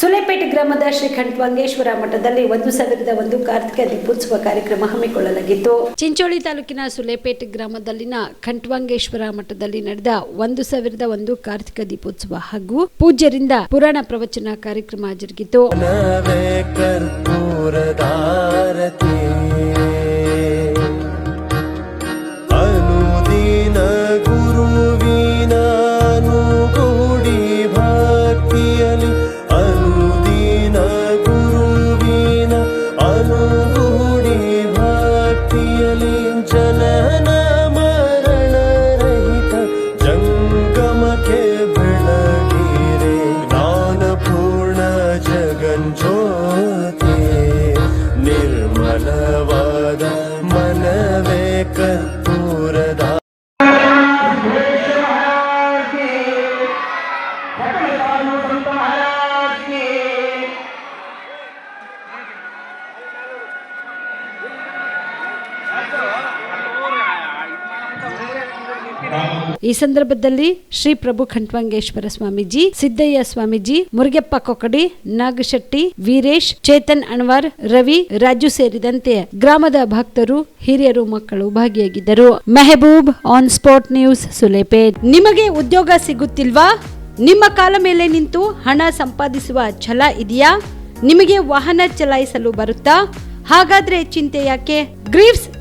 ಸುಲೇಪೇಟೆ ಗ್ರಾಮದ ಶ್ರೀ ಖಂಡ್ವಾಂಗೇಶ್ವರ ಮಠದಲ್ಲಿ ಒಂದು ಸಾವಿರದ ಒಂದು ಕಾರ್ತಿಕ ದೀಪೋತ್ಸವ ಕಾರ್ಯಕ್ರಮ ಹಮ್ಮಿಕೊಳ್ಳಲಾಗಿತ್ತು. ಚಿಂಚೋಳಿ ತಾಲೂಕಿನ ಸುಲೇಪೇಟೆ ಗ್ರಾಮದಲ್ಲಿನ ಖಂಟ್ವಾಂಗೇಶ್ವರ ಮಠದಲ್ಲಿ ನಡೆದ ಒಂದು ಸಾವಿರದ ಒಂದು ಕಾರ್ತಿಕ ದೀಪೋತ್ಸವ ಹಾಗೂ ಪೂಜ್ಯರಿಂದ ಪುರಾಣ ಪ್ರವಚನ ಕಾರ್ಯಕ್ರಮ ಜರುಗಿತು. मनवाद मनवे कपूरदा That's all right. ಈ ಸಂದರ್ಭದಲ್ಲಿ ಶ್ರೀ ಪ್ರಭು ಖಂಟ್ವಂಗೇಶ್ವರ ಸ್ವಾಮೀಜಿ, ಸಿದ್ದಯ್ಯ ಸ್ವಾಮೀಜಿ, ಮುರುಗಪ್ಪ ಕೊಕಡಿ ನಾಗಶೆಟ್ಟಿ, ವೀರೇಶ್, ಚೇತನ್ ಅಣ್ವಾರ್, ರವಿ, ರಾಜು ಸೇರಿದಂತೆ ಗ್ರಾಮದ ಭಕ್ತರು, ಹಿರಿಯರು, ಮಕ್ಕಳು ಭಾಗಿಯಾಗಿದ್ದರು. Mehboob on spot news Sulepet. ನಿಮಗೆ ಉದ್ಯೋಗ ಸಿಗುತ್ತಿಲ್ವಾ? ನಿಮ್ಮ ಕಾಲ ಮೇಲೆ ನಿಂತು ಹಣ ಸಂಪಾದಿಸುವ ಛಲ ಇದೆಯಾ? ನಿಮಗೆ ವಾಹನ ಚಲಾಯಿಸಲು ಬರುತ್ತಾ? ಹಾಗಾದ್ರೆ ಚಿಂತೆ ಯಾಕೆ? ಗ್ರೀವ್ಸ್